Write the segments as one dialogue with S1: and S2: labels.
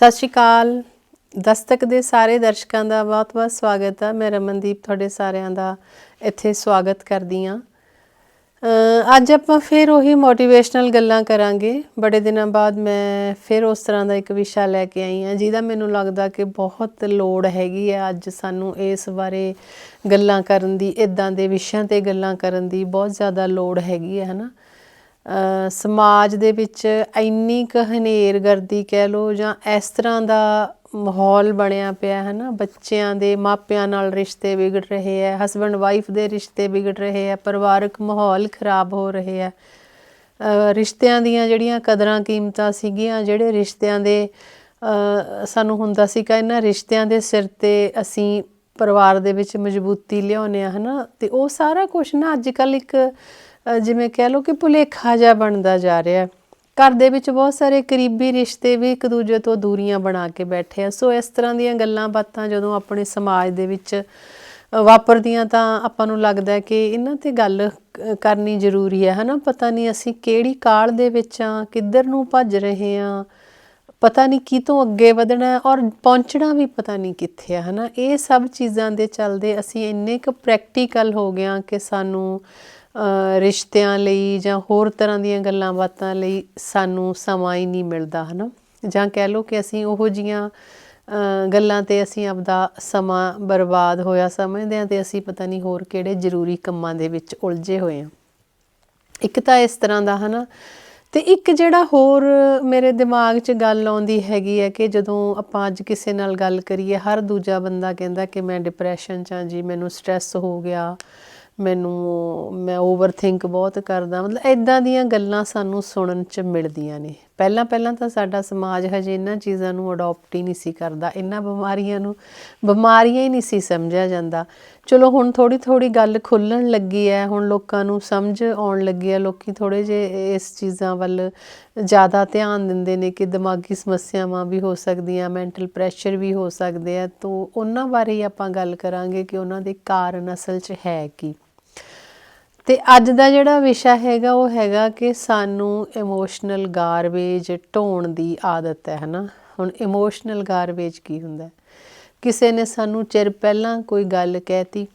S1: ਸਤਿ ਸ਼੍ਰੀ ਅਕਾਲ। ਦਸਤਕ ਦੇ ਸਾਰੇ ਦਰਸ਼ਕਾਂ ਦਾ ਬਹੁਤ-ਬਹੁਤ ਸਵਾਗਤ ਹੈ ਮੈਂ ਰਮਨਦੀਪ ਤੁਹਾਡੇ ਸਾਰਿਆਂ ਦਾ ਇੱਥੇ ਸਵਾਗਤ ਕਰਦੀ ਹਾਂ। ਅੱਜ ਆਪਾਂ ਫਿਰ ਉਹੀ ਮੋਟੀਵੇਸ਼ਨਲ ਗੱਲਾਂ ਕਰਾਂਗੇ। ਬੜੇ ਦਿਨਾਂ ਬਾਅਦ ਮੈਂ ਫਿਰ ਉਸ ਤਰ੍ਹਾਂ ਦਾ ਇੱਕ ਵਿਸ਼ਾ ਲੈ ਕੇ ਆਈ ਹਾਂ ਜਿਹਦਾ ਮੈਨੂੰ ਲੱਗਦਾ ਕਿ ਬਹੁਤ ਲੋੜ ਹੈਗੀ ਆ ਅੱਜ ਸਾਨੂੰ ਇਸ ਬਾਰੇ ਗੱਲਾਂ ਕਰਨ ਦੀ ਇਦਾਂ ਦੇ ਵਿਸ਼ਿਆਂ ਤੇ ਗੱਲਾਂ ਕਰਨ ਦੀ ਬਹੁਤ ਜ਼ਿਆਦਾ ਲੋੜ ਹੈਗੀ ਹੈ ਹਨਾ? ਅ, ਸਮਾਜ ਦੇ ਵਿੱਚ ਇੰਨੀ ਕੁ ਹਨੇਰਗਰਦੀ ਕਹਿ ਲੋ ਜਾਂ ਇਸ ਤਰ੍ਹਾਂ ਦਾ ਮਾਹੌਲ ਬਣਿਆ ਪਿਆ ਹੈ ਨਾ, ਬੱਚਿਆਂ ਦੇ ਮਾਪਿਆਂ ਨਾਲ ਰਿਸ਼ਤੇ ਵਿਗੜ ਰਹੇ ਹੈ ਹਸਬੰਡ ਵਾਈਫ ਦੇ ਰਿਸ਼ਤੇ ਵਿਗੜ ਰਹੇ ਹੈ, ਪਰਿਵਾਰਕ ਮਾਹੌਲ ਖਰਾਬ ਹੋ ਰਹੇ ਹੈ। ਰਿਸ਼ਤਿਆਂ ਦੀਆਂ ਜਿਹੜੀਆਂ ਕਦਰਾਂ ਕੀਮਤਾਂ ਸੀਗੀਆਂ, ਜਿਹੜੇ ਰਿਸ਼ਤਿਆਂ ਦੇ ਸਾਨੂੰ ਹੁੰਦਾ ਸੀ ਕਿ ਇਹਨਾਂ ਰਿਸ਼ਤਿਆਂ ਦੇ ਸਿਰ ਤੇ ਅਸੀਂ ਪਰਿਵਾਰ ਦੇ ਵਿੱਚ ਮਜ਼ਬੂਤੀ ਲਿਆਉਂਦੇ ਆ ਹਨਾ ਤੇ ਉਹ ਸਾਰਾ ਕੁਝ ਨਾ ਅੱਜ ਕੱਲ ਇੱਕ ਜਿਵੇਂ ਕਹਿ ਲਓ ਕਿ ਭੁਲੇਖਾ ਜਿਹਾ ਬਣਦਾ ਜਾ ਰਿਹਾ ਹੈ। ਘਰ ਦੇ ਵਿੱਚ ਬਹੁਤ ਸਾਰੇ ਕਰੀਬੀ ਰਿਸ਼ਤੇ ਵੀ ਇੱਕ ਦੂਜੇ ਤੋਂ ਦੂਰੀਆਂ ਬਣਾ ਕੇ ਬੈਠੇ ਆ। ਸੋ ਇਸ ਤਰ੍ਹਾਂ ਦੀਆਂ ਗੱਲਾਂ ਬਾਤਾਂ ਜਦੋਂ ਆਪਣੇ ਸਮਾਜ ਦੇ ਵਿੱਚ ਵਾਪਰਦੀਆਂ ਤਾਂ ਆਪਾਂ ਨੂੰ ਲੱਗਦਾ ਹੈ ਕਿ ਇਹਨਾਂ ਤੇ ਗੱਲ ਕਰਨੀ ਜ਼ਰੂਰੀ ਹੈ, ਹਨਾ? ਪਤਾ ਨਹੀਂ ਅਸੀਂ ਕਿਹੜੀ ਕਾਲ ਦੇ ਵਿੱਚ ਆ, ਕਿੱਧਰ ਨੂੰ ਭੱਜ ਰਹੇ ਆ, ਪਤਾ ਨਹੀਂ ਕੀ ਤੋਂ ਅੱਗੇ ਵਧਣਾ ਔਰ ਪਹੁੰਚਣਾ ਵੀ ਪਤਾ ਨਹੀਂ ਕਿੱਥੇ ਆ, ਹਨਾ? ਇਹ ਸਭ ਚੀਜ਼ਾਂ ਦੇ ਚੱਲਦੇ ਅਸੀਂ ਇੰਨੇ ਕੁ ਪ੍ਰੈਕਟੀਕਲ ਹੋ ਗਏ ਹਾਂ ਕਿ ਸਾਨੂੰ ਰਿਸ਼ਤਿਆਂ ਲਈ ਜਾਂ ਹੋਰ ਤਰ੍ਹਾਂ ਦੀਆਂ ਗੱਲਾਂ ਬਾਤਾਂ ਲਈ ਸਾਨੂੰ ਸਮਾਂ ਹੀ ਨਹੀਂ ਮਿਲਦਾ, ਹਨਾ? ਜਾਂ ਕਹਿ ਲਓ ਕਿ ਅਸੀਂ ਉਹੋ ਜੀਆਂ ਗੱਲਾਂ ਤੇ ਅਸੀਂ ਆਪਦਾ ਸਮਾਂ ਬਰਬਾਦ ਹੋਇਆ ਸਮਝਦੇ ਹਾਂ ਤੇ ਅਸੀਂ ਪਤਾ ਨਹੀਂ ਹੋਰ ਕਿਹੜੇ ਜ਼ਰੂਰੀ ਕੰਮਾਂ ਦੇ ਵਿੱਚ ਉਲਝੇ ਹੋਏ ਹਾਂ। ਇੱਕ ਤਾਂ ਇਸ ਤਰ੍ਹਾਂ ਦਾ, ਹਨਾ? ਤੇ ਇੱਕ ਜਿਹੜਾ ਹੋਰ ਮੇਰੇ ਦਿਮਾਗ 'ਚ ਗੱਲ ਆਉਂਦੀ ਹੈਗੀ ਹੈ ਕਿ ਜਦੋਂ ਆਪਾਂ ਅੱਜ ਕਿਸੇ ਨਾਲ ਗੱਲ ਕਰੀਏ, ਹਰ ਦੂਜਾ ਬੰਦਾ ਕਹਿੰਦਾ ਕਿ ਮੈਂ ਡਿਪਰੈਸ਼ਨ 'ਚ ਹਾਂ ਜੀ, ਮੈਨੂੰ ਸਟ੍ਰੈਸ ਹੋ ਗਿਆ ਮੈਨੂੰ ਮੈਂ ਓਵਰ ਥਿੰਕ ਬਹੁਤ ਕਰਦਾ। ਮਤਲਬ ਐਦਾਂ ਦੀਆਂ ਗੱਲਾਂ ਸਾਨੂੰ ਸੁਣਨ 'ਚ ਮਿਲਦੀਆਂ ਨੇ। ਪਹਿਲਾਂ ਪਹਿਲਾਂ ਤਾਂ ਸਾਡਾ ਸਮਾਜ ਹਜੇ ਇਹਨਾਂ ਚੀਜ਼ਾਂ ਨੂੰ ਅਡਾਪਟ ਹੀ ਨਹੀਂ ਸੀ ਕਰਦਾ। ਇਹਨਾਂ ਬਿਮਾਰੀਆਂ ਨੂੰ, ਬਿਮਾਰੀਆਂ ਹੀ ਨਹੀਂ ਸੀ ਸਮਝਿਆ ਜਾਂਦਾ। ਚਲੋ ਹੁਣ ਥੋੜੀ ਥੋੜੀ ਗੱਲ ਖੁੱਲਣ ਲੱਗੀ ਹੈ। ਹੁਣ ਲੋਕਾਂ ਨੂੰ ਸਮਝ ਆਉਣ ਲੱਗੀ ਹੈ। ਲੋਕੀ ਥੋੜੇ ਜੇ ਇਸ ਚੀਜ਼ਾਂ ਵੱਲ ਜ਼ਿਆਦਾ ਧਿਆਨ ਦਿੰਦੇ ਨੇ ਕਿ ਦਿਮਾਗੀ ਸਮੱਸਿਆਵਾਂ ਵੀ ਹੋ ਸਕਦੀਆਂ ਮੈਂਟਲ ਪ੍ਰੈਸ਼ਰ ਵੀ ਹੋ ਸਕਦੇ ਆ। ਤੋਂ ਉਹਨਾਂ ਬਾਰੇ ਆਪਾਂ ਗੱਲ ਕਰਾਂਗੇ ਕਿ ਉਹਨਾਂ ਦੇ ਕਾਰਨ ਅਸਲ 'ਚ ਹੈ ਕੀ। ਤੇ ਅੱਜ ਦਾ ਜਿਹੜਾ ਵਿਸ਼ਾ ਹੈਗਾ, ਉਹ ਹੈਗਾ ਕਿ ਸਾਨੂੰ ਇਮੋਸ਼ਨਲ ਗਾਰਬੇਜ ਢੋਣ ਦੀ ਆਦਤ ਹੈ, ਹਨਾ? ਹੁਣ ਇਮੋਸ਼ਨਲ ਗਾਰਬੇਜ ਕੀ ਹੁੰਦਾ? ਕਿਸੇ ਨੇ ਸਾਨੂੰ ਚਿਰ ਪਹਿਲਾਂ ਕੋਈ ਗੱਲ ਕਹਿਤੀ,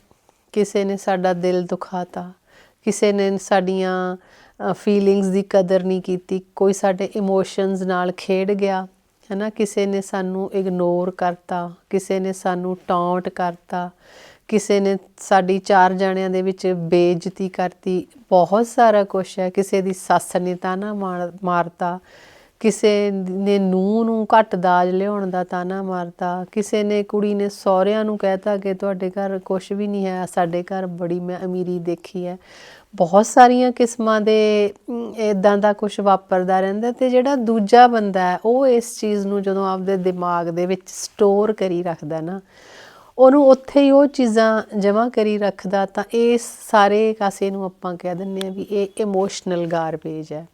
S1: ਕਿਸੇ ਨੇ ਸਾਡਾ ਦਿਲ ਦੁਖਾਤਾ, ਕਿਸੇ ਨੇ ਸਾਡੀਆਂ ਫੀਲਿੰਗਸ ਦੀ ਕਦਰ ਨਹੀਂ ਕੀਤੀ, ਕੋਈ ਸਾਡੇ ਇਮੋਸ਼ਨਸ ਨਾਲ ਖੇਡ ਗਿਆ, ਹਨਾ? ਕਿਸੇ ਨੇ ਸਾਨੂੰ ਇਗਨੋਰ ਕਰਤਾ, ਕਿਸੇ ਨੇ ਸਾਨੂੰ ਟੌਂਟ ਕਰਤਾ ਕਿਸੇ ਨੇ ਸਾਡੀ ਚਾਰ ਜਣਿਆਂ ਦੇ ਵਿੱਚ ਬੇਇੱਜ਼ਤੀ ਕਰਤੀ, ਬਹੁਤ ਸਾਰਾ ਕੁਝ ਹੈ। ਕਿਸੇ ਦੀ ਸੱਸ ਨੇ ਤਾਨਾ ਮਾਰ- ਮਾਰਤਾ, ਕਿਸੇ ਨੇ ਨੂੰਹ ਨੂੰ ਘੱਟ ਦਾਜ ਲਿਆਉਣ ਦਾ ਤਾਨਾ ਮਾਰਤਾ, ਕਿਸੇ ਨੇ ਕੁੜੀ ਨੇ ਸਹੁਰਿਆਂ ਨੂੰ ਕਹਿਤਾ ਕਿ ਤੁਹਾਡੇ ਘਰ ਕੁਝ ਵੀ ਨਹੀਂ ਹੈ, ਸਾਡੇ ਘਰ ਬੜੀ ਮੈਂ ਅਮੀਰੀ ਦੇਖੀ ਹੈ। ਬਹੁਤ ਸਾਰੀਆਂ ਕਿਸਮਾਂ ਦੇ ਇਦਾਂ ਦਾ ਕੁਝ ਵਾਪਰਦਾ ਰਹਿੰਦਾ ਤੇ ਜਿਹੜਾ ਦੂਜਾ ਬੰਦਾ ਹੈ, ਉਹ ਇਸ ਚੀਜ਼ ਨੂੰ ਜਦੋਂ ਆਪਦੇ ਦਿਮਾਗ ਦੇ ਵਿੱਚ ਸਟੋਰ ਕਰੀ ਰੱਖਦਾ ਨਾ ਉਹਨੂੰ ਉੱਥੇ ਹੀ ਉਹ ਚੀਜ਼ਾਂ ਜਮ੍ਹਾਂ ਕਰੀ ਰੱਖਦਾ ਤਾਂ ਇਹ ਸਾਰੇ ਕਾਸੇ ਨੂੰ ਆਪਾਂ ਕਹਿ ਦਿੰਦੇ ਆ ਵੀ ਇਹ ਇਮੋਸ਼ਨਲ ਗਾਰਬੇਜ ਹੈ।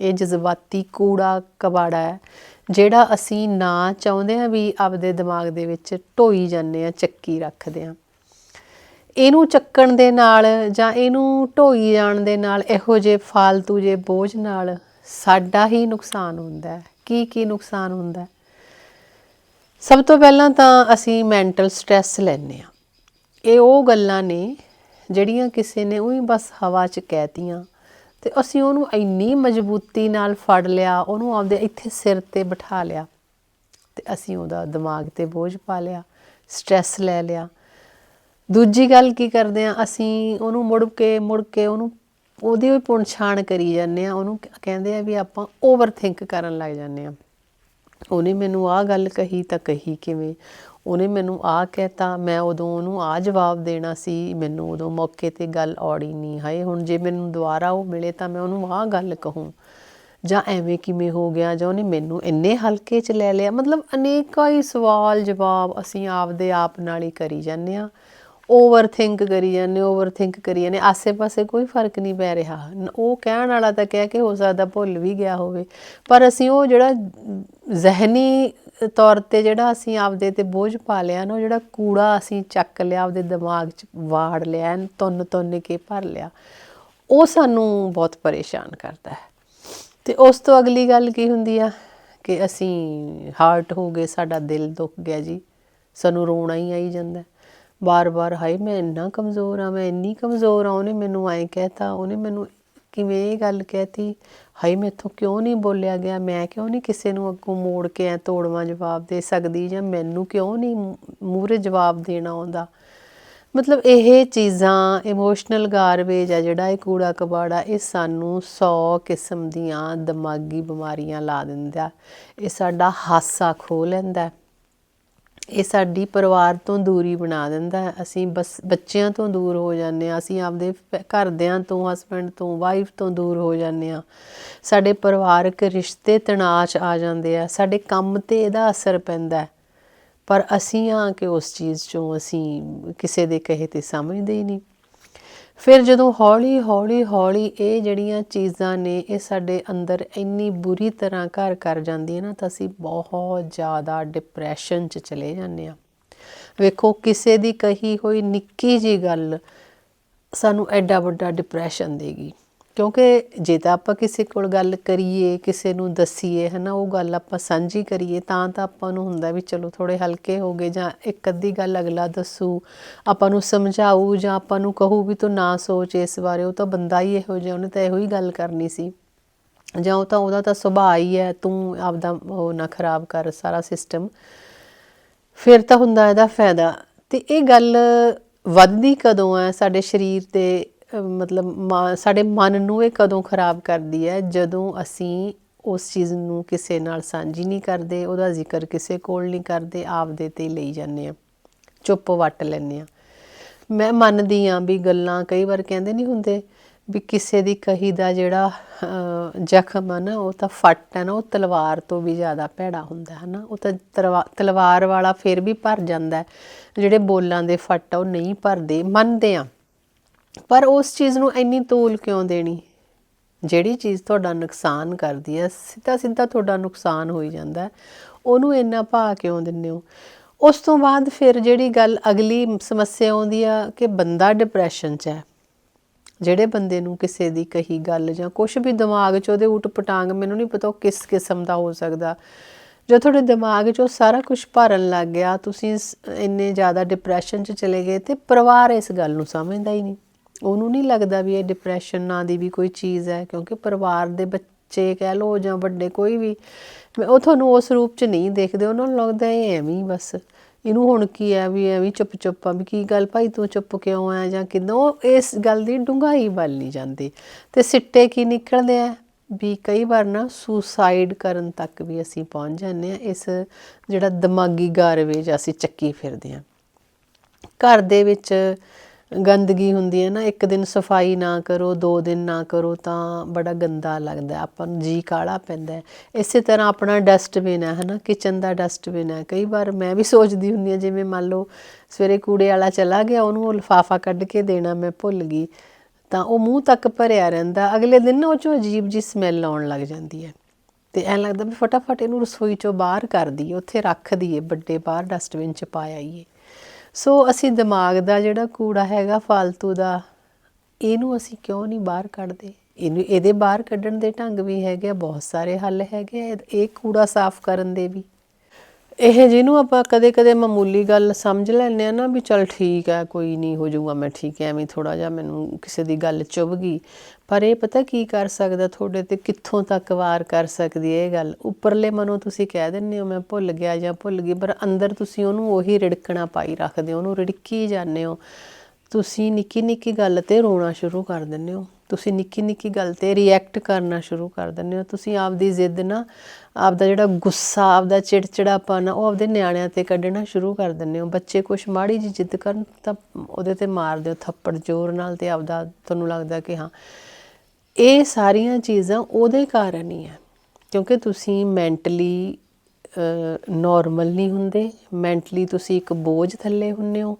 S1: ਇਹ ਜਜ਼ਬਾਤੀ ਕੂੜਾ ਕਬਾੜਾ ਹੈ, ਜਿਹੜਾ ਅਸੀਂ ਨਾ ਚਾਹੁੰਦੇ ਆ ਵੀ ਆਪਦੇ ਦਿਮਾਗ ਦੇ ਵਿੱਚ ਢੋਈ ਜਾਂਦੇ ਆ ਚੱਕੀ ਰੱਖਦੇ ਆ ਇਹਨੂੰ ਚੱਕਣ ਦੇ ਨਾਲ ਜਾਂ ਇਹਨੂੰ ਢੋਈ ਜਾਣ ਦੇ ਨਾਲ ਇਹੋ ਜਿਹੇ ਫਾਲਤੂ ਜੇ ਬੋਝ ਨਾਲ ਸਾਡਾ ਹੀ ਨੁਕਸਾਨ ਹੁੰਦਾ ਹੈ। ਕੀ ਕੀ ਨੁਕਸਾਨ ਹੁੰਦਾ ਹੈ? ਸਭ ਤੋਂ ਪਹਿਲਾਂ ਤਾਂ ਅਸੀਂ ਮੈਂਟਲ ਸਟ੍ਰੈਸ ਲੈਂਦੇ ਆ ਇਹ ਉਹ ਗੱਲਾਂ ਨੇ ਜਿਹੜੀਆਂ ਕਿਸੇ ਨੇ ਉਹੀ ਬਸ ਹਵਾ 'ਚ ਕਹਿਤੀਆਂ ਤੇ ਅਸੀਂ ਉਹਨੂੰ ਇੰਨੀ ਮਜ਼ਬੂਤੀ ਨਾਲ ਫੜ ਲਿਆ, ਉਹਨੂੰ ਆਪਦੇ ਇੱਥੇ ਸਿਰ ਤੇ ਬਿਠਾ ਲਿਆ ਤੇ ਅਸੀਂ ਉਹਦਾ ਦਿਮਾਗ ਤੇ ਬੋਝ ਪਾ ਲਿਆ ਸਟ੍ਰੈਸ ਲੈ ਲਿਆ। ਦੂਜੀ ਗੱਲ ਕੀ ਕਰਦੇ ਆ ਅਸੀਂ ਉਹਨੂੰ ਮੁੜ ਕੇ ਮੁੜ ਕੇ ਉਹਨੂੰ ਉਹਦੀ ਵੀ ਪੁਣਛਾਣ ਕਰੀ ਜਾਂਦੇ ਆ ਉਹਨੂੰ ਕਹਿੰਦੇ ਆ ਵੀ ਆਪਾਂ ਓਵਰ ਥਿੰਕ ਕਰਨ ਲੱਗ ਜਾਂਦੇ ਆ ਉਹਨੇ ਮੈਨੂੰ ਆਹ ਗੱਲ ਕਹੀ ਤਾਂ ਕਹੀ ਕਿਵੇਂ? ਉਹਨੇ ਮੈਨੂੰ ਆਹ ਕਹਿਤਾ, ਮੈਂ ਉਦੋਂ ਉਹਨੂੰ ਆਹ ਜਵਾਬ ਦੇਣਾ ਸੀ, ਮੈਨੂੰ ਉਦੋਂ ਮੌਕੇ ਤੇ ਗੱਲ ਔੜੀ ਨਹੀਂ। ਹਾਏ, ਹੁਣ ਜੇ ਮੈਨੂੰ ਦੁਬਾਰਾ ਉਹ ਮਿਲੇ ਤਾਂ ਮੈਂ ਉਹਨੂੰ ਆਹ ਗੱਲ ਕਹੂੰ। ਜਾਂ ਐਵੇਂ ਕਿਵੇਂ ਹੋ ਗਿਆ? ਜਾਂ ਉਹਨੇ ਮੈਨੂੰ ਇੰਨੇ ਹਲਕੇ 'ਚ ਲੈ ਲਿਆ? ਮਤਲਬ ਅਨੇਕਾਂ ਹੀ ਸਵਾਲ ਜਵਾਬ ਅਸੀਂ ਆਪਦੇ ਆਪ ਨਾਲ ਹੀ ਕਰੀ ਜਾਂਦੇ ਆ ਓਵਰ ਓਵਰਥਿੰਕ ਕਰੀ ਜਾਂਦੇ ਓਵਰਥਿੰਕ ਕਰੀ ਜਾਂਦੇ ਆਸੇ-ਪਾਸੇ ਕੋਈ ਫ਼ਰਕ ਨਹੀਂ ਪੈ ਰਿਹਾ। ਉਹ ਕਹਿਣ ਵਾਲਾ ਤਾਂ ਕਹਿ ਕੇ ਹੋ ਸਕਦਾ ਭੁੱਲ ਵੀ ਗਿਆ ਹੋਵੇ। ਪਰ ਅਸੀਂ ਉਹ ਜਿਹੜਾ ਜ਼ਹਿਨੀ ਤੌਰ ਤੇ ਜਿਹੜਾ ਅਸੀਂ ਆਪਦੇ ਤੇ ਬੋਝ ਪਾ ਲਿਆ ਨਾ, ਉਹ ਜਿਹੜਾ ਕੂੜਾ ਅਸੀਂ ਚੱਕ ਲਿਆ, ਆਪਦੇ ਦਿਮਾਗ 'ਚ ਵਾੜ ਲਿਆ ਐਨ ਤੁੰਨ ਤੁੰਨ ਕੇ ਭਰ ਲਿਆ, ਉਹ ਸਾਨੂੰ ਬਹੁਤ ਪਰੇਸ਼ਾਨ ਕਰਦਾ ਹੈ। ਤੇ ਉਸ ਤੋਂ ਅਗਲੀ ਗੱਲ ਕੀ ਹੁੰਦੀ ਆ? ਕਿ ਅਸੀਂ ਹਾਰਟ ਹੋ ਗਏ, ਸਾਡਾ ਦਿਲ ਦੁੱਖ ਗਿਆ ਜੀ। ਸਾਨੂੰ ਰੋਣਾ ਹੀ ਆਈ ਜਾਂਦਾ। ਵਾਰ ਵਾਰ ਹਾਏ, ਮੈਂ ਇੰਨਾ ਕਮਜ਼ੋਰ ਆ, ਮੈਂ ਇੰਨੀ ਕਮਜ਼ੋਰ ਆ, ਉਹਨੇ ਮੈਨੂੰ ਐਂ ਕਹਿਤਾ, ਉਹਨੇ ਮੈਨੂੰ ਕਿਵੇਂ ਇਹ ਗੱਲ ਕਹਿਤੀ? ਹਾਏ, ਮੈਥੋਂ ਕਿਉਂ ਨਹੀਂ ਬੋਲਿਆ ਗਿਆ? ਮੈਂ ਕਿਉਂ ਨਹੀਂ ਕਿਸੇ ਨੂੰ ਅੱਗੋਂ ਮੋੜ ਕੇ ਐ ਤੋੜਵਾਂ ਜਵਾਬ ਦੇ ਸਕਦੀ ਜਾਂ ਮੈਨੂੰ ਕਿਉਂ ਨਹੀਂ ਮੂਹਰੇ ਜਵਾਬ ਦੇਣਾ ਆਉਂਦਾ? ਮਤਲਬ ਇਹ ਚੀਜ਼ਾਂ ਇਮੋਸ਼ਨਲ ਗਾਰਬੇਜ ਆ ਜਿਹੜਾ ਇਹ ਕੂੜਾ ਕਬਾੜਾ, ਇਹ ਸਾਨੂੰ 100 ਕਿਸਮ ਦੀਆਂ ਦਿਮਾਗੀ ਬਿਮਾਰੀਆਂ ਲਾ ਦਿੰਦਾ। ਇਹ ਸਾਡਾ ਹਾਸਾ ਖੋ ਲੈਂਦਾ। ਇਹ ਸਾਡੀ ਪਰਿਵਾਰ ਤੋਂ ਦੂਰੀ ਬਣਾ ਦਿੰਦਾ ਅਸੀਂ ਬਸ ਬੱਚਿਆਂ ਤੋਂ ਦੂਰ ਹੋ ਜਾਂਦੇ ਆ ਅਸੀਂ ਆਪਦੇ ਫ- ਘਰਦਿਆਂ ਤੋਂ ਹਸਬੰਡ ਤੋਂ ਵਾਈਫ ਤੋਂ ਦੂਰ ਹੋ ਜਾਂਦੇ ਆ ਸਾਡੇ ਪਰਿਵਾਰਕ ਰਿਸ਼ਤੇ ਤਣਾਅ 'ਚ ਆ ਜਾਂਦੇ ਆ। ਸਾਡੇ ਕੰਮ ਤੇ ਇਹਦਾ ਅਸਰ ਪੈਂਦਾ ਪਰ ਅਸੀਂ ਆ ਕਿ ਉਸ ਚੀਜ਼ 'ਚੋਂ ਅਸੀਂ ਕਿਸੇ ਦੇ ਕਹੇ ਤੇ ਸਮਝਦੇ ਹੀ ਨਹੀਂ। ਫਿਰ ਜਦੋਂ ਹੌਲੀ ਹੌਲੀ ਹੌਲੀ ਇਹ ਜਿਹੜੀਆਂ ਚੀਜ਼ਾਂ ਨੇ, ਇਹ ਸਾਡੇ ਅੰਦਰ ਇੰਨੀ ਬੁਰੀ ਤਰ੍ਹਾਂ ਘਰ ਕਰ ਜਾਂਦੀਆਂ ਨਾ, ਤਾਂ ਅਸੀਂ ਬਹੁਤ ਜ਼ਿਆਦਾ ਡਿਪਰੈਸ਼ਨ 'ਚ ਚਲੇ ਜਾਂਦੇ ਆ ਵੇਖੋ, ਕਿਸੇ ਦੀ ਕਹੀ ਹੋਈ ਨਿੱਕੀ ਜੀ ਗੱਲ ਸਾਨੂੰ ਐਡਾ ਵੱਡਾ ਡਿਪਰੈਸ਼ਨ ਦੇਗੀ। ਕਿਉਂਕਿ ਜੇ ਤਾਂ ਆਪਾਂ ਕਿਸੇ ਕੋਲ ਗੱਲ ਕਰੀਏ, ਕਿਸੇ ਨੂੰ ਦਸੀਏ, ਹਨਾ, ਉਹ ਗੱਲ ਆਪਾਂ ਸਾਂਝੀ ਕਰੀਏ, ਤਾਂ ਤਾਂ ਆਪਾਂ ਨੂੰ ਹੁੰਦਾ ਵੀ ਚਲੋ ਥੋੜੇ ਹਲਕੇ ਹੋ ਗਏ ਜਾਂ ਇੱਕ ਅੱਧੀ ਗੱਲ ਅਗਲਾ ਦੱਸੂ, ਆਪਾਂ ਨੂੰ ਸਮਝਾਊ ਜਾਂ ਆਪਾਂ ਨੂੰ ਕਹੂ ਵੀ ਤੂੰ ਨਾ ਸੋਚ ਇਸ ਬਾਰੇ, ਉਹ ਤਾਂ ਬੰਦਾ ਹੀ ਇਹੋ ਜਿਹਾ, ਉਹਨੇ ਤਾਂ ਇਹੋ ਹੀ ਗੱਲ ਕਰਨੀ ਸੀ। ਜਾਂ ਉਹ ਤਾਂ, ਉਹਦਾ ਤਾਂ ਸੁਭਾਅ ਹੀ ਹੈ, ਤੂੰ ਆਪਦਾ ਉਹ ਨਾ ਖਰਾਬ ਕਰ ਸਾਰਾ ਸਿਸਟਮ ਫਿਰ ਤਾਂ ਹੁੰਦਾ ਇਹਦਾ ਫਾਇਦਾ। ਤੇ ਇਹ ਗੱਲ ਵੱਧਦੀ ਕਦੋਂ ਹੈ ਸਾਡੇ ਸਰੀਰ ਤੇ? ਮਤਲਬ ਮਾ- ਸਾਡੇ ਮਨ ਨੂੰ ਇਹ ਕਦੋਂ ਖਰਾਬ ਕਰਦੀ ਹੈ? ਜਦੋਂ ਅਸੀਂ ਉਸ ਚੀਜ਼ ਨੂੰ ਕਿਸੇ ਨਾਲ ਸਾਂਝੀ ਨਹੀਂ ਕਰਦੇ, ਉਹਦਾ ਜ਼ਿਕਰ ਕਿਸੇ ਕੋਲ ਨਹੀਂ ਕਰਦੇ, ਆਪਦੇ ਤੇ ਲਈ ਜਾਂਦੇ ਆ ਚੁੱਪ ਵੱਟ ਲੈਂਦੇ ਆ ਮੈਂ ਮੰਨਦੀ ਆ ਵੀ ਗੱਲਾਂ ਕਈ ਵਾਰ ਕਹਿੰਦੇ ਨਹੀਂ ਹੁੰਦੇ ਵੀ ਕਿਸੇ ਦੀ ਕਹੀ ਦਾ ਜਿਹੜਾ ਜ਼ਖਮ ਆ ਨਾ, ਉਹ ਤਾਂ ਫੱਟ ਹੈ ਨਾ, ਉਹ ਤਲਵਾਰ ਤੋਂ ਵੀ ਜ਼ਿਆਦਾ ਭੈੜਾ ਹੁੰਦਾ ਹੈ ਨਾ। ਉਹ ਤਾਂ ਤਰਵਾ- ਤਲਵਾਰ ਵਾਲਾ ਫਿਰ ਵੀ ਭਰ ਜਾਂਦਾ ਜਿਹੜੇ ਬੋਲਾਂ ਦੇ ਫੱਟ ਆ, ਉਹ ਨਹੀਂ ਭਰਦੇ। ਮੰਨਦੇ ਆ ਪਰ ਉਸ ਚੀਜ਼ ਨੂੰ ਇੰਨੀ ਤੋਲ ਕਿਉਂ ਦੇਣੀ? ਜਿਹੜੀ ਚੀਜ਼ ਤੁਹਾਡਾ ਨੁਕਸਾਨ ਕਰਦੀ ਹੈ ਸਿੱਧਾ ਸਿੱਧਾ ਤੁਹਾਡਾ ਨੁਕਸਾਨ ਹੋਈ ਜਾਂਦਾ ਉਹਨੂੰ ਇੰਨਾ ਭਾ ਕਿਉਂ ਦਿੰਦੇ ਹੋ? ਉਸ ਤੋਂ ਬਾਅਦ ਫਿਰ ਜਿਹੜੀ ਗੱਲ ਅਗਲੀ ਸਮੱਸਿਆ ਆਉਂਦੀ ਆ ਕਿ ਬੰਦਾ ਡਿਪਰੈਸ਼ਨ 'ਚ ਹੈ। ਜਿਹੜੇ ਬੰਦੇ ਨੂੰ ਕਿਸੇ ਦੀ ਕਹੀ ਗੱਲ ਜਾਂ ਕੁਝ ਵੀ ਦਿਮਾਗ 'ਚ ਉਹਦੇ ਉਟ ਪਟਾਂਗ ਮੈਨੂੰ ਨਹੀਂ ਪਤਾ ਉਹ ਕਿਸ ਕਿਸਮ ਦਾ ਹੋ ਸਕਦਾ। ਜੋ ਤੁਹਾਡੇ ਦਿਮਾਗ 'ਚ ਉਹ ਸਾਰਾ ਕੁਝ ਭਰਨ ਲੱਗ ਗਿਆ, ਤੁਸੀਂ ਸ- ਇੰਨੇ ਜ਼ਿਆਦਾ ਡਿਪਰੈਸ਼ਨ 'ਚ ਚਲੇ ਗਏ ਤੇ ਪਰਿਵਾਰ ਇਸ ਗੱਲ ਨੂੰ ਸਮਝਦਾ ਹੀ ਨਹੀਂ। ਉਹਨੂੰ ਨਹੀਂ ਲੱਗਦਾ ਵੀ ਇਹ ਡਿਪਰੈਸ਼ਨ ਨਾਂ ਦੀ ਵੀ ਕੋਈ ਚੀਜ਼ ਹੈ, ਕਿਉਂਕਿ ਪਰਿਵਾਰ ਦੇ ਬੱਚੇ ਕਹਿ ਲਓ ਜਾਂ ਵੱਡੇ ਕੋਈ ਵੀ ਉਹ ਤੁਹਾਨੂੰ ਉਸ ਰੂਪ 'ਚ ਨਹੀਂ ਦੇਖਦੇ, ਉਹਨਾਂ ਨੂੰ ਲੱਗਦਾ ਇਹ ਐਵੇਂ ਹੀ ਬਸ। ਇਹਨੂੰ ਹੁਣ ਕੀ ਹੈ ਵੀ ਐਵੇਂ ਚੁੱਪ ਚੁੱਪ ਆ, ਵੀ ਕੀ ਗੱਲ ਭਾਈ ਤੂੰ ਚੁੱਪ ਕਿਉਂ ਆ ਜਾਂ ਕਿਦਾਂ? ਉਹ ਇਸ ਗੱਲ ਦੀ ਡੂੰਘਾਈ ਵੱਲ ਨਹੀਂ ਜਾਂਦੇ। ਤੇ ਸਿੱਟੇ ਕੀ ਨਿਕਲਦੇ ਆ? ਵੀ ਕਈ ਵਾਰ ਨਾ ਸੁਸਾਈਡ ਕਰਨ ਤੱਕ ਵੀ ਅਸੀਂ ਪਹੁੰਚ ਜਾਂਦੇ ਆ, ਇਸ ਜਿਹੜਾ ਦਿਮਾਗੀ ਗਾਰਵੇਜ ਅਸੀਂ ਚੱਕੀ ਫਿਰਦੇ ਆ। ਘਰ ਦੇ ਵਿੱਚ ਗੰਦਗੀ ਹੁੰਦੀ ਹੈ ਨਾ, ਇੱਕ ਦਿਨ ਸਫ਼ਾਈ ਨਾ ਕਰੋ, ਦੋ ਦਿਨ ਨਾ ਕਰੋ, ਤਾਂ ਬੜਾ ਗੰਦਾ ਲੱਗਦਾ ਆਪਾਂ ਨੂੰ ਜੀ ਕਾਲਾ ਪੈਂਦਾ ਇਸੇ ਤਰ੍ਹਾਂ ਆਪਣਾ ਡਸਟਬਿਨ ਹੈ, ਹਨਾ? ਕਿਚਨ ਦਾ ਡਸਟਬਿਨ ਹੈ। ਕਈ ਵਾਰ ਮੈਂ ਵੀ ਸੋਚਦੀ ਹੁੰਦੀ ਹਾਂ, ਜਿਵੇਂ ਮੰਨ ਲਓ ਸਵੇਰੇ ਕੂੜੇ ਵਾਲਾ ਚਲਾ ਗਿਆ, ਉਹਨੂੰ ਉਹ ਲਿਫਾਫਾ ਕੱਢ ਕੇ ਦੇਣਾ ਮੈਂ ਭੁੱਲ ਗਈ, ਤਾਂ ਉਹ ਮੂੰਹ ਤੱਕ ਭਰਿਆ ਰਹਿੰਦਾ। ਅਗਲੇ ਦਿਨ ਨਾ ਉਹ ਚੋਂ ਅਜੀਬ ਜੀ ਸਮੈਲ ਆਉਣ ਲੱਗ ਜਾਂਦੀ ਹੈ। ਤੇ ਐਂ ਲੱਗਦਾ ਵੀ ਫਟਾਫਟ ਇਹਨੂੰ ਰਸੋਈ ਚੋਂ ਬਾਹਰ ਕਰ ਦਈਏ, ਉੱਥੇ ਰੱਖ ਦਈਏ, ਵੱਡੇ ਬਾਹਰ ਡਸਟਬਿਨ 'ਚ ਪਾ ਆਈਏ। ਸੋ ਅਸੀਂ ਦਿਮਾਗ ਦਾ ਜਿਹੜਾ ਕੂੜਾ ਹੈਗਾ ਫालतू ਦਾ ਇਹਨੂੰ ਅਸੀਂ ਕਿਉਂ ਨਹੀਂ ਬਾਹਰ ਕੱਢਦੇ? ਇਹਨੂੰ ਇਹਦੇ ਬਾਹਰ ਕੱਢਣ ਦੇ ਢੰਗ ਵੀ ਹੈਗੇ ਆ, ਬਹੁਤ ਸਾਰੇ ਹੱਲ ਹੈਗੇ ਆ, ਇਹ ਕੂੜਾ ਸਾਫ਼ ਕਰਨ ਦੇ ਵੀ। ਇਹ ਜਿਹਨੂੰ ਆਪਾਂ ਕਦੇ-ਕਦੇ ਮਾਮੂਲੀ ਗੱਲ ਸਮਝ ਲੈਂਦੇ ਆ ਨਾ ਵੀ ਚਲ ਠੀਕ ਆ ਕੋਈ ਨਹੀਂ ਹੋ ਜਾਊਗਾ, ਮੈਂ ਠੀਕ ਐ ਐਵੇਂ ਥੋੜਾ ਜਿਹਾ ਮੈਨੂੰ ਕਿਸੇ ਦੀ ਗੱਲ ਚੁੱਭ ਗਈ। ਪਰ ਇਹ ਪਤਾ ਕੀ ਕਰ ਸਕਦਾ ਤੁਹਾਡੇ ਤੇ, ਕਿੱਥੋਂ ਤੱਕ ਵਾਰ ਕਰ ਸਕਦੀ ਇਹ ਗੱਲ? ਉੱਪਰਲੇ ਮਨੋਂ ਤੁਸੀਂ ਕਹਿ ਦਿੰਦੇ ਹੋ, ਮੈਂ ਭੁੱਲ ਗਿਆ ਜਾਂ ਭੁੱਲ ਗਈ ਪਰ ਅੰਦਰ ਤੁਸੀਂ ਉਹਨੂੰ ਉਹੀ ਰਿੜਕਣਾ ਪਾਈ ਰੱਖਦੇ ਹੋ, ਉਹਨੂੰ ਰਿੜਕੀ ਜਾਂਦੇ ਹੋ। ਤੁਸੀਂ ਨਿੱਕੀ ਨਿੱਕੀ ਗੱਲ ਤੇ ਰੋਣਾ ਸ਼ੁਰੂ ਕਰ ਦਿੰਦੇ ਹੋ। ਤੁਸੀਂ ਨਿੱਕੀ ਨਿੱਕੀ ਗੱਲ ਤੇ ਰਿਐਕਟ ਕਰਨਾ ਸ਼ੁਰੂ ਕਰ ਦਿੰਦੇ ਹੋ। ਤੁਸੀਂ ਆਪਦੀ ਜ਼ਿੱਦ ਨਾ, ਆਪਦਾ ਜਿਹੜਾ ਗੁੱਸਾ, ਆਪਦਾ ਚਿੜਚਿੜਾਪਨ ਉਹ ਆਪਦੇ ਨਿਆਣਿਆਂ ਤੇ ਕੱਢਣਾ ਸ਼ੁਰੂ ਕਰ ਦਿੰਦੇ ਹੋ। ਬੱਚੇ ਕੁਛ ਮਾੜੀ ਜੀ ਜਿੱਦ ਕਰਨ ਤਾਂ ਉਹਦੇ ਤੇ ਮਾਰਦੇ ਹੋ ਥੱਪੜ ਜ਼ੋਰ ਨਾਲ ਤੇ ਆਪਦਾ ਤੁਹਾਨੂੰ ਲੱਗਦਾ ਕਿ ਹਾਂ, ਇਹ ਸਾਰੀਆਂ ਚੀਜ਼ਾਂ ਉਹਦੇ ਕਾਰਨ ਹੀ ਆ ਕਿਉਂਕਿ ਤੁਸੀਂ ਮੈਂਟਲੀ ਨਾਰਮਲ ਨਹੀਂ ਹੁੰਦੇ ਮੈਂਟਲੀ ਤੁਸੀਂ ਇੱਕ ਬੋਝ ਥੱਲੇ ਹੁੰਨੇ ਹੋ,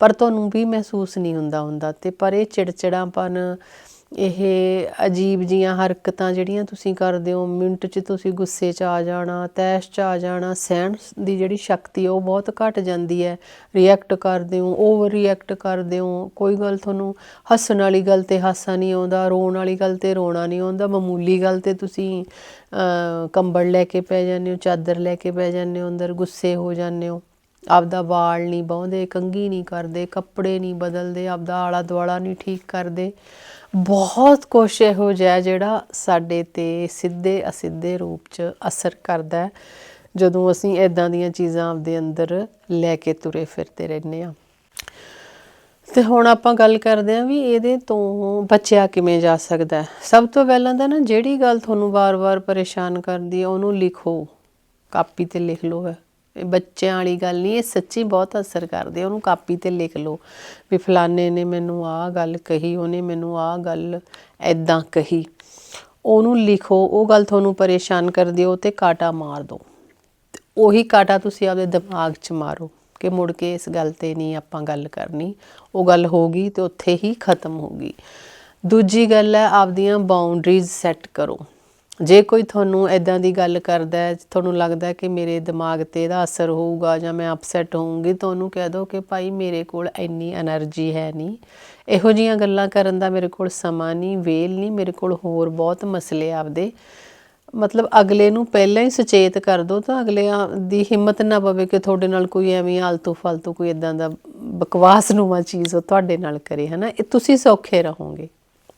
S1: ਪਰ ਤੁਹਾਨੂੰ ਵੀ ਮਹਿਸੂਸ ਨਹੀਂ ਹੁੰਦਾ ਹੁੰਦਾ ਤੇ ਪਰ ਇਹ ਚਿੜਚਿੜਾਪਨ ਇਹ ਅਜੀਬ ਜੀਆਂ ਹਰਕਤਾਂ ਜਿਹੜੀਆਂ ਤੁਸੀਂ ਕਰਦੇ ਹੋ ਮਿੰਟ 'ਚ ਤੁਸੀਂ ਗੁੱਸੇ 'ਚ ਆ ਜਾਣਾ ਤੈਸ਼ 'ਚ ਆ ਜਾਣਾ ਸਹਿਣ ਦੀ ਜਿਹੜੀ ਸ਼ਕਤੀ ਹੈ ਉਹ ਬਹੁਤ ਘਟ ਜਾਂਦੀ ਹੈ। ਰਿਐਕਟ ਕਰਦੇ ਹੋ ਓਵਰ ਰਿਐਕਟ ਕਰਦੇ ਹੋ ਕੋਈ ਗੱਲ ਤੁਹਾਨੂੰ ਹੱਸਣ ਵਾਲੀ ਗੱਲ ਤੇ ਹਾਸਾ ਨਹੀਂ ਆਉਂਦਾ ਰੋਣ ਵਾਲੀ ਗੱਲ ਤੇ ਰੋਣਾ ਨਹੀਂ ਆਉਂਦਾ ਮਾਮੂਲੀ ਗੱਲ ਤੇ ਤੁਸੀਂ ਅਹ, ਕੰਬਲ ਲੈ ਕੇ ਪੈ ਜਾਂਦੇ ਹੋ ਚਾਦਰ ਲੈ ਕੇ ਪੈ ਜਾਂਦੇ ਹੋ ਅੰਦਰ ਗੁੱਸੇ ਹੋ ਜਾਂਦੇ ਹੋ। ਆਪਦਾ ਵਾਲ ਨਹੀਂ ਬਾਉਂਦੇ, ਕੰਘੀ ਨਹੀਂ ਕਰਦੇ, ਕੱਪੜੇ ਨਹੀਂ ਬਦਲਦੇ, ਆਪਦਾ ਆਲਾ ਦੁਆਲਾ ਨਹੀਂ ਠੀਕ ਕਰਦੇ। ਬਹੁਤ ਕੁਛ ਇਹੋ ਜਿਹਾ ਜਿਹੜਾ ਸਾਡੇ ਤੇ ਸਿੱਧੇ ਅਸਿੱਧੇ ਰੂਪ 'ਚ ਅਸਰ ਕਰਦਾ ਜਦੋਂ ਅਸੀਂ ਇਦਾਂ ਦੀਆਂ ਚੀਜ਼ਾਂ ਆਪਦੇ ਅੰਦਰ ਲੈ ਕੇ ਤੁਰੇ ਫਿਰਦੇ ਰਹਿੰਦੇ ਆ ਤੇ ਹੁਣ ਆਪਾਂ ਗੱਲ ਕਰਦੇ ਆਂ ਵੀ ਇਹਦੇ ਤੋਂ ਬਚਿਆ ਕਿਵੇਂ ਜਾ ਸਕਦਾ ਸਭ ਤੋਂ ਪਹਿਲਾਂ ਤਾਂ ਨਾ ਜਿਹੜੀ ਗੱਲ ਤੁਹਾਨੂੰ ਵਾਰ-ਵਾਰ ਪਰੇਸ਼ਾਨ ਕਰਦੀ ਹੈ, ਉਹਨੂੰ ਲਿਖੋ, ਕਾਪੀ ਤੇ ਲਿਖ ਲਓ। ਹੈ ਬੱਚਿਆਂ ਵਾਲੀ ਗੱਲ ਨਹੀਂ, ਇਹ ਸੱਚੀ ਬਹੁਤ ਅਸਰ ਕਰਦੇ ਉਹਨੂੰ ਕਾਪੀ ਤੇ ਲਿਖ ਲਓ ਵੀ ਫਲਾਣੇ ਨੇ ਮੈਨੂੰ ਆਹ ਗੱਲ ਕਹੀ, ਉਹਨੇ ਮੈਨੂੰ ਆਹ ਗੱਲ ਐਦਾਂ ਕਹੀ। ਉਹਨੂੰ ਲਿਖੋ, ਉਹ ਗੱਲ ਤੁਹਾਨੂੰ ਪਰੇਸ਼ਾਨ ਕਰਦੀ ਹੈ ਉਹ ਤੇ ਕਾਟਾ ਮਾਰ ਦਿਓ ਉਹੀ ਕਾਟਾ ਤੁਸੀਂ ਆਪਦੇ ਦਿਮਾਗ 'ਚ ਮਾਰੋ ਕਿ ਮੁੜ ਕੇ ਇਸ ਗੱਲ ਤੇ ਨਹੀਂ ਆਪਾਂ ਗੱਲ ਕਰਨੀ। ਉਹ ਗੱਲ ਹੋ ਗਈ ਤੇ ਉੱਥੇ ਹੀ ਖਤਮ ਹੋ ਗਈ। ਦੂਜੀ ਗੱਲ ਹੈ, ਆਪਦੀਆਂ ਬਾਉਂਡਰੀਜ਼ ਸੈੱਟ ਕਰੋ। ਜੇ ਕੋਈ ਤੁਹਾਨੂੰ ਐਦਾਂ ਦੀ ਗੱਲ ਕਰਦਾ ਹੈ, ਤੁਹਾਨੂੰ ਲੱਗਦਾ ਕਿ ਮੇਰੇ ਦਿਮਾਗ ਤੇ ਇਹਦਾ ਅਸਰ ਹੋਊਗਾ ਜਾਂ ਮੈਂ ਅਪਸੈਟ ਹੋਊਂਗੀ, ਤੁਹਾਨੂੰ ਕਹਿ ਦਿਓ ਕਿ ਭਾਈ ਮੇਰੇ ਕੋਲ ਇੰਨੀ એનર્ਜੀ ਹੈ ਨਹੀਂ। ਇਹੋ ਜੀਆਂ ਗੱਲਾਂ ਕਰਨ ਦਾ ਮੇਰੇ ਕੋਲ ਸਮਾਂ ਨਹੀਂ, ਵੇਲ ਨਹੀਂ, ਮੇਰੇ ਕੋਲ ਹੋਰ ਬਹੁਤ ਮਸਲੇ ਆਪਦੇ। ਮਤਲਬ ਅਗਲੇ ਨੂੰ ਪਹਿਲਾਂ ਹੀ ਸੁਚੇਤ ਕਰ ਦੋ ਤਾਂ ਅਗਲੇ ਦੀ ਹਿੰਮਤ ਨਾ ਪਵੇ ਕਿ ਤੁਹਾਡੇ ਨਾਲ ਕੋਈ ਐਵੇਂ ਆਲਤੂ ਫਾਲਤੂ ਕੋਈ ਇਦਾਂ ਦਾ ਬਕਵਾਸ ਨੂੰ ਆ ਚੀਜ਼ ਉਹ ਤੁਹਾਡੇ ਨਾਲ ਕਰੇ, ਹਨਾ? ਇਹ ਤੁਸੀਂ ਸੌਖੇ ਰਹੋਗੇ।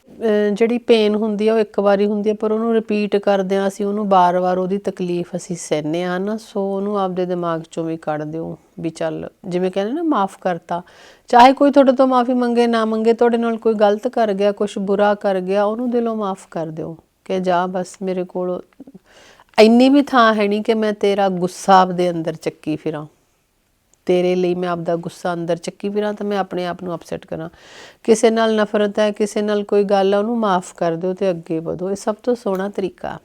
S1: ਜਿਹੜੀ ਪੇਨ ਹੁੰਦੀ ਆ ਉਹ ਇੱਕ ਵਾਰੀ ਹੁੰਦੀ ਆ, ਪਰ ਉਹਨੂੰ ਰਿਪੀਟ ਕਰਦੇ ਆ ਅਸੀਂ, ਉਹਨੂੰ ਬਾਰ-ਬਾਰ ਉਹਦੀ ਤਕਲੀਫ ਅਸੀਂ ਸਹਿਨੇ ਆ ਨਾ, ਸੋ ਉਹਨੂੰ ਆਪਦੇ ਦਿਮਾਗ ਚੋਂ ਵੀ ਕੱਢ ਦਿਓ ਵੀ ਚੱਲ, ਜਿਵੇਂ ਕਹਿੰਦੇ ਨਾ ਮਾਫ ਕਰਤਾ। ਚਾਹੇ ਕੋਈ ਤੁਹਾਡੇ ਤੋਂ ਮਾਫੀ ਮੰਗੇ, ਨਾ ਮੰਗੇ, ਤੁਹਾਡੇ ਨਾਲ ਕੋਈ ਗਲਤ ਕਰ ਗਿਆ ਕੁਝ ਬੁਰਾ ਕਰ ਗਿਆ, ਉਹਨੂੰ ਦਿਲੋਂ ਮਾਫ ਕਰ ਦਿਓ ਕਿ ਜਾ ਬਸ ਮੇਰੇ ਕੋਲ ਇੰਨੀ ਵੀ ਥਾਂ ਹੈ ਨਹੀਂ ਕਿ ਮੈਂ ਤੇਰਾ ਗੁੱਸਾ ਆਪਦੇ ਅੰਦਰ ਚੱਕੀ ਫਿਰਾਂ। ਤੇਰੇ ਲਈ ਮੈਂ ਆਪਦਾ ਗੁੱਸਾ ਅੰਦਰ ਚੱਕੀ ਫਿਰਾਂ ਤਾਂ ਮੈਂ ਆਪਣੇ ਆਪ ਨੂੰ ਅਪਸੈਟ ਕਰਾਂ। ਕਿਸੇ ਨਾਲ ਨਫ਼ਰਤ ਹੈ, ਕਿਸੇ ਨਾਲ ਕੋਈ ਗੱਲ ਹੈ, ਉਹਨੂੰ ਮਾਫ ਕਰ ਦਿਓ ਤੇ ਅੱਗੇ ਵਧੋ। ਇਹ ਸਭ ਤੋਂ ਸੋਹਣਾ ਤਰੀਕਾ।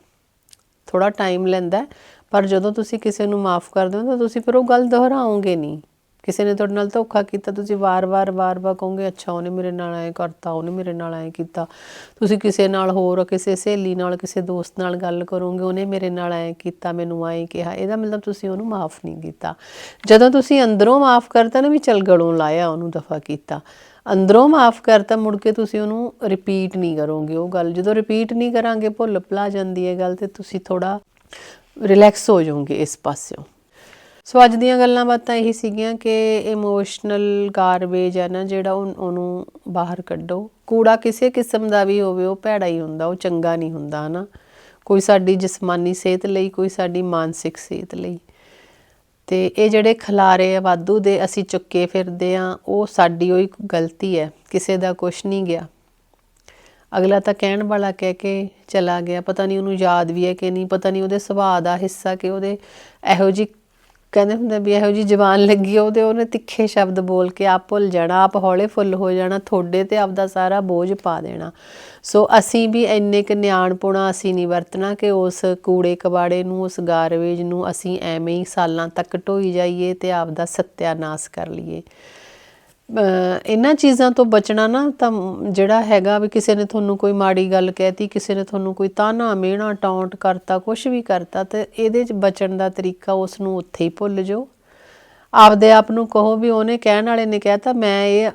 S1: ਥੋੜਾ ਟਾਈਮ ਲੈਂਦਾ ਪਰ ਜਦੋਂ ਤੁਸੀਂ ਕਿਸੇ ਨੂੰ ਮਾਫ ਕਰ ਦਿਓ ਤਾਂ ਤੁਸੀਂ ਫਿਰ ਉਹ ਗੱਲ ਦੁਹਰਾਓਗੇ ਨਹੀਂ। ਕਿਸੇ ਨੇ ਤੁਹਾਡੇ ਨਾਲ ਧੋਖਾ ਕੀਤਾ, ਤੁਸੀਂ ਵਾਰ-ਵਾਰ ਵਾਰ-ਵਾਰ ਕਹੋਗੇ, ਅੱਛਾ, ਉਹਨੇ ਮੇਰੇ ਨਾਲ ਐ ਕਰਤਾ, ਉਹਨੇ ਮੇਰੇ ਨਾਲ ਐ ਕੀਤਾ। ਤੁਸੀਂ ਕਿਸੇ ਨਾਲ ਹੋਰ, ਕਿਸੇ ਸਹੇਲੀ ਨਾਲ, ਕਿਸੇ ਦੋਸਤ ਨਾਲ ਗੱਲ ਕਰੋਗੇ, ਉਹਨੇ ਮੇਰੇ ਨਾਲ ਐ ਕੀਤਾ, ਮੈਨੂੰ ਐ ਕਿਹਾ। ਇਹਦਾ ਮਤਲਬ ਤੁਸੀਂ ਉਹਨੂੰ ਮਾਫ ਨਹੀਂ ਕੀਤਾ। ਜਦੋਂ ਤੁਸੀਂ ਅੰਦਰੋਂ ਮਾਫ ਕਰਤਾ ਨਾ ਵੀ ਚਲ ਗਲੋਂ ਲਾਇਆ, ਉਹਨੂੰ ਦਫਾ ਕੀਤਾ। ਅੰਦਰੋਂ ਮਾਫ ਕਰਤਾ, ਮੁੜ ਕੇ ਤੁਸੀਂ ਉਹਨੂੰ ਰਿਪੀਟ ਨਹੀਂ ਕਰੋਗੇ। ਉਹ ਗੱਲ ਜਦੋਂ ਰਿਪੀਟ ਨਹੀਂ ਕਰਾਂਗੇ, ਭੁੱਲ ਭੁਲਾ ਜਾਂਦੀ ਹੈ ਗੱਲ ਤੇ ਤੁਸੀਂ ਥੋੜਾ ਰਿਲੈਕਸ ਹੋ ਜਾਓਗੇ ਇਸ ਪਾਸਿਓਂ। ਸੋ ਅੱਜ ਦੀਆਂ ਗੱਲਾਂ ਬਾਤਾਂ ਇਹੀ ਸੀਗੀਆਂ ਕਿ ਇਮੋਸ਼ਨਲ ਗਾਰਬੇਜ ਹੈ ਨਾ ਜਿਹੜਾ ਉਹ- ਉਹਨੂੰ ਬਾਹਰ ਕੱਢੋ। ਕੂੜਾ ਕਿਸੇ ਕਿਸਮ ਦਾ ਵੀ ਹੋਵੇ, ਉਹ ਭੈੜਾ ਹੀ ਹੁੰਦਾ, ਉਹ ਚੰਗਾ ਨਹੀਂ ਹੁੰਦਾ, ਹਨਾ। ਕੋਈ ਸਾਡੀ ਜਿਸਮਾਨੀ ਸਿਹਤ ਲਈ, ਕੋਈ ਸਾਡੀ ਮਾਨਸਿਕ ਸਿਹਤ ਲਈ। ਤੇ ਇਹ ਜਿਹੜੇ ਖਲਾਰੇ ਆ, ਵਾਧੂ ਦੇ ਅਸੀਂ ਚੁੱਕੇ ਫਿਰਦੇ ਆ, ਉਹ ਸਾਡੀ ਉਹੀ ਗਲਤੀ ਹੈ, ਕਿਸੇ ਦਾ ਕੁਝ ਨਹੀਂ ਗਿਆ। ਅਗਲਾ ਤਾਂ ਕਹਿਣ ਵਾਲਾ ਕਹਿ ਕੇ ਚਲਾ ਗਿਆ, ਪਤਾ ਨਹੀਂ ਉਹਨੂੰ ਯਾਦ ਵੀ ਹੈ ਕਿ ਨਹੀਂ, ਪਤਾ ਨਹੀਂ ਉਹਦੇ ਸੁਭਾਅ ਦਾ ਹਿੱਸਾ ਕਿ ਉਹਦੇ ਇਹੋ ਜੀ ਕਹਿੰਦੇ ਹੁੰਦੇ ਵੀ ਇਹੋ ਜੀ ਜ਼ਬਾਨ ਲੱਗੀ ਆ, ਉਹਦੇ ਉਹਨੇ ਤਿੱਖੇ ਸ਼ਬਦ ਬੋਲ ਕੇ ਆਪ ਭੁੱਲ ਜਾਣਾ, ਆਪ ਹੌਲੇ ਫੁੱਲ ਹੋ ਜਾਣਾ, ਤੁਹਾਡੇ ਤੇ ਆਪਦਾ ਸਾਰਾ ਬੋਝ ਪਾ ਦੇਣਾ। ਸੋ ਅਸੀਂ ਵੀ ਇੰਨੇ ਕੁ ਨਿਆਣਪੁਣਾ ਅਸੀਂ ਨਹੀਂ ਵਰਤਣਾ ਕਿ ਉਸ ਕੂੜੇ ਕਬਾੜੇ ਨੂੰ, ਉਸ ਗਾਰਬੇਜ ਨੂੰ ਅਸੀਂ ਐਵੇਂ ਹੀ ਸਾਲਾਂ ਤੱਕ ਢੋਈ ਜਾਈਏ ਤੇ ਆਪਦਾ ਸਤਿਆਨਾਸ ਕਰ ਲਈਏ। ਇਹਨਾਂ ਚੀਜ਼ਾਂ ਤੋਂ ਬਚਣਾ ਨਾ ਤਾਂ ਜਿਹੜਾ ਹੈਗਾ ਵੀ ਕਿਸੇ ਨੇ ਤੁਹਾਨੂੰ ਕੋਈ ਮਾੜੀ ਗੱਲ ਕਹਿਤੀ, ਕਿਸੇ ਨੇ ਤੁਹਾਨੂੰ ਕੋਈ ਤਾਨਾ, ਮਿਹਣਾ ਟਾਉਂਟ ਕਰਤਾ ਕੁਝ ਵੀ ਕਰਤਾ, ਤੇ ਇਹਦੇ 'ਚ ਬਚਣ ਦਾ ਤਰੀਕਾ ਉਸ ਨੂੰ ਉੱਥੇ ਹੀ ਭੁੱਲ ਜਾਓ। ਆਪਦੇ ਆਪ ਨੂੰ ਕਹੋ ਵੀ ਉਹਨੇ ਕਹਿਣ ਵਾਲੇ ਨੇ ਕਹਿਤਾ, ਮੈਂ ਇਹ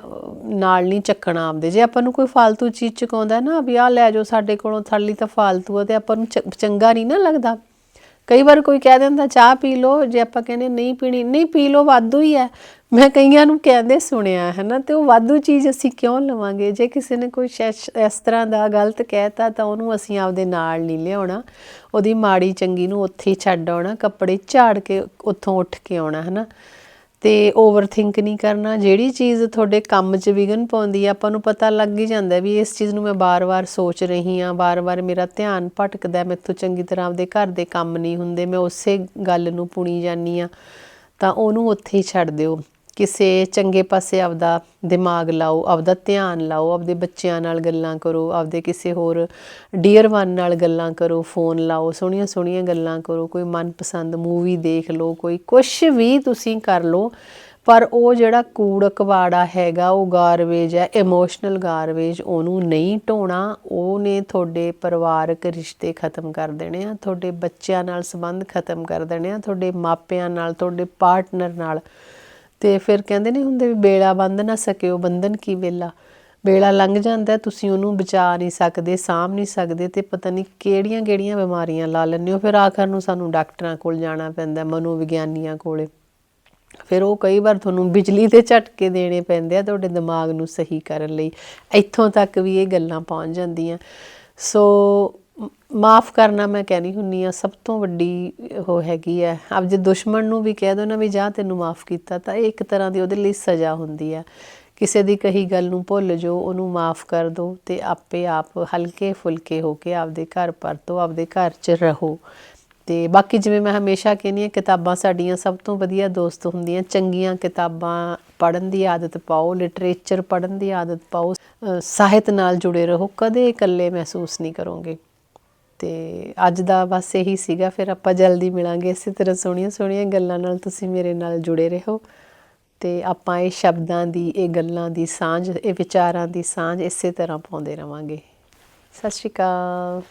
S1: ਨਾਲ ਨਹੀਂ ਚੱਕਣਾ ਆਪਦੇ। ਜੇ ਆਪਾਂ ਨੂੰ ਕੋਈ ਫਾਲਤੂ ਚੀਜ਼ ਚਕਾਉਂਦਾ ਨਾ ਵੀ ਆ ਲੈ ਜਾਓ ਸਾਡੇ ਕੋਲੋਂ ਥਾਲੀ ਤਾਂ ਫਾਲਤੂ ਆ ਤੇ ਆਪਾਂ ਨੂੰ ਚੰਗਾ ਨਹੀਂ ਨਾ ਲੱਗਦਾ। ਕਈ ਵਾਰ ਕੋਈ ਕਹਿ ਦਿੰਦਾ, ਚਾਹ ਪੀ ਲਓ। ਜੇ ਆਪਾਂ ਕਹਿੰਦੇ, ਨਹੀਂ ਪੀਣੀ। ਨਹੀਂ, ਪੀ ਲਓ, ਵਾਧੂ ਹੀ ਹੈ। ਮੈਂ ਕਈਆਂ ਨੂੰ ਕਹਿੰਦੇ ਸੁਣਿਆ ਹੈ ਨਾ, ਤੇ ਉਹ ਵਾਧੂ ਚੀਜ਼ ਅਸੀਂ ਕਿਉਂ ਲਵਾਂਗੇ? ਜੇ ਕਿਸੇ ਨੇ ਕੋਈ ਇਸ ਤਰ੍ਹਾਂ ਦਾ ਗਲਤ ਕਹਿਤਾ, ਤਾਂ ਉਹਨੂੰ ਅਸੀਂ ਆਪਦੇ ਨਾਲ ਨਹੀਂ ਲਿਆਉਣਾ। ਉਹਦੀ ਮਾੜੀ ਚੰਗੀ ਨੂੰ ਉੱਥੇ ਹੀ ਛੱਡ ਆਉਣਾ, ਕੱਪੜੇ ਝਾੜ ਕੇ ਉੱਥੋਂ ਉੱਠ ਕੇ ਆਉਣਾ, ਹੈ ਨਾ? ਤੇ ਓਵਰਥਿੰਕ ਨਹੀਂ ਕਰਨਾ। ਜਿਹੜੀ ਚੀਜ਼ ਤੁਹਾਡੇ ਕੰਮ 'ਚ ਵਿਗਨ ਪਾਉਂਦੀ ਆ, ਆਪਾਂ ਨੂੰ ਪਤਾ ਲੱਗ ਹੀ ਜਾਂਦਾ ਵੀ ਇਸ ਚੀਜ਼ ਨੂੰ ਮੈਂ ਬਾਰ-ਬਾਰ ਸੋਚ ਰਹੀ ਆ ਬਾਰ-ਬਾਰ ਮੇਰਾ ਧਿਆਨ ਭਟਕਦਾ, ਮੈਥੋਂ ਚੰਗੀ ਤਰ੍ਹਾਂ ਆਪਦੇ ਘਰ ਦੇ ਕੰਮ ਨਹੀਂ ਹੁੰਦੇ, ਮੈਂ ਉਸੇ ਗੱਲ ਨੂੰ ਪੁਣੀ ਜਾਨੀ ਆ ਤਾਂ ਉਹਨੂੰ ਉੱਥੇ ਹੀ ਛੱਡ ਦਿਓ। ਕਿਸੇ ਚੰਗੇ ਪਾਸੇ ਆਪਦਾ ਦਿਮਾਗ ਲਾਓ, ਆਪਦਾ ਧਿਆਨ ਲਾਓ, ਆਪਦੇ ਬੱਚਿਆਂ ਨਾਲ ਗੱਲਾਂ ਕਰੋ, ਆਪਦੇ ਕਿਸੇ ਹੋਰ ਡੀਅਰ ਵਨ ਨਾਲ ਗੱਲਾਂ ਕਰੋ ਫੋਨ ਲਾਓ, ਸੋਹਣੀਆਂ ਸੋਹਣੀਆਂ ਗੱਲਾਂ ਕਰੋ, ਕੋਈ ਮਨਪਸੰਦ ਮੂਵੀ ਦੇਖ ਲਓ, ਕੋਈ ਕੁਝ ਵੀ ਤੁਸੀਂ ਕਰ ਲਓ, ਪਰ ਉਹ ਜਿਹੜਾ ਕੂੜ ਕਵਾੜਾ ਹੈਗਾ, ਉਹ ਗਾਰਬੇਜ ਹੈ ਇਮੋਸ਼ਨਲ ਗਾਰਬੇਜ ਉਹਨੂੰ ਨਹੀਂ ਢੋਣਾ, ਉਹਨੇ ਤੁਹਾਡੇ ਪਰਿਵਾਰਕ ਰਿਸ਼ਤੇ ਖਤਮ ਕਰ ਦੇਣੇ ਆ, ਤੁਹਾਡੇ ਬੱਚਿਆਂ ਨਾਲ ਸੰਬੰਧ ਖਤਮ ਕਰ ਦੇਣੇ ਆ, ਤੁਹਾਡੇ ਮਾਪਿਆਂ ਨਾਲ, ਤੁਹਾਡੇ ਪਾਰਟਨਰ ਨਾਲ। ਤੇ ਫਿਰ ਕਹਿੰਦੇ ਨਹੀਂ ਹੁੰਦੇ ਵੀ ਬੇੜਾ ਬੰਦ ਨਾ ਸਕਿਓ ਬੰਧਨ ਕੀ ਵੇਲਾ। ਵੇਲਾ ਲੰਘ ਜਾਂਦਾ ਤੁਸੀਂ ਉਹਨੂੰ ਬਚਾ ਨਹੀਂ ਸਕਦੇ, ਸਾਂਭ ਨਹੀਂ ਸਕਦੇ ਤੇ ਪਤਾ ਨਹੀਂ ਕਿਹੜੀਆਂ ਕਿਹੜੀਆਂ ਬਿਮਾਰੀਆਂ ਲਾ ਲੈਂਦੇ ਹੋ। ਫਿਰ ਆਖਰ ਨੂੰ ਸਾਨੂੰ ਡਾਕਟਰਾਂ ਕੋਲ ਜਾਣਾ ਪੈਂਦਾ, ਮਨੋਵਿਗਿਆਨੀਆਂ ਕੋਲੇ। ਫਿਰ ਉਹ ਕਈ ਵਾਰ ਤੁਹਾਨੂੰ ਬਿਜਲੀ ਦੇ ਝਟਕੇ ਦੇਣੇ ਪੈਂਦੇ ਆ ਤੁਹਾਡੇ ਦਿਮਾਗ ਨੂੰ ਸਹੀ ਕਰਨ ਲਈ। ਇੱਥੋਂ ਤੱਕ ਵੀ ਇਹ ਗੱਲਾਂ ਪਹੁੰਚ ਜਾਂਦੀਆਂ। ਸੋ ਮਾਫ ਕਰਨਾ ਮੈਂ ਕਹਿਣੀ ਹੁੰਨੀ ਆ, ਸਭ ਤੋਂ ਵੱਡੀ ਉਹ ਹੈਗੀ ਹੈ ਜੇ ਦੁਸ਼ਮਣ ਨੂੰ ਵੀ ਕਹਿ ਦੋ ਨਾ ਵੀ ਜਾ ਤੈਨੂੰ ਮਾਫ ਕੀਤਾ ਤਾਂ ਇਹ ਇੱਕ ਤਰ੍ਹਾਂ ਦੀ ਉਹਦੇ ਲਈ ਸਜ਼ਾ ਹੁੰਦੀ ਆ। ਕਿਸੇ ਦੀ ਕਹੀ ਗੱਲ ਨੂੰ ਭੁੱਲ ਜਾਓ, ਉਹਨੂੰ ਮਾਫ ਕਰ ਦਿਓ ਤੇ ਆਪੇ ਆਪ ਹਲਕੇ ਫੁਲਕੇ ਹੋ ਕੇ ਆਪਦੇ ਘਰ ਪਰਤੋ, ਆਪਦੇ ਘਰ 'ਚ ਰਹੋ। ਤੇ ਬਾਕੀ ਜਿਵੇਂ ਮੈਂ ਹਮੇਸ਼ਾ ਕਹਿੰਦੀ ਹਾਂ ਕਿਤਾਬਾਂ ਸਾਡੀਆਂ ਸਭ ਤੋਂ ਵਧੀਆ ਦੋਸਤ ਹੁੰਦੀਆਂ, ਚੰਗੀਆਂ ਕਿਤਾਬਾਂ ਪੜ੍ਹਨ ਦੀ ਆਦਤ ਪਾਓ, ਲਿਟਰੇਚਰ ਪੜ੍ਹਨ ਦੀ ਆਦਤ ਪਾਓ ਸਾਹਿਤ ਨਾਲ ਜੁੜੇ ਰਹੋ, ਕਦੇ ਇਕੱਲੇ ਮਹਿਸੂਸ ਨਹੀਂ ਕਰੋਗੇ। ਤੇ ਅੱਜ ਦਾ ਬਸ ਇਹੀ ਸੀਗਾ, ਫਿਰ ਆਪਾਂ ਜਲਦੀ ਮਿਲਾਂਗੇ। ਇਸੇ ਤਰ੍ਹਾਂ ਸੋਹਣੀਆਂ ਸੋਹਣੀਆਂ ਗੱਲਾਂ ਨਾਲ ਤੁਸੀਂ ਮੇਰੇ ਨਾਲ ਜੁੜੇ ਰਹੋ। ਤੇ ਆਪਾਂ ਇਹ ਸ਼ਬਦਾਂ ਦੀ, ਇਹ ਗੱਲਾਂ ਦੀ ਸਾਂਝ, ਇਹ ਵਿਚਾਰਾਂ ਦੀ ਸਾਂਝ ਇਸੇ ਤਰ੍ਹਾਂ ਪਾਉਂਦੇ ਰਵਾਂਗੇ। ਸਤਿ ਸ਼੍ਰੀ ਅਕਾਲ।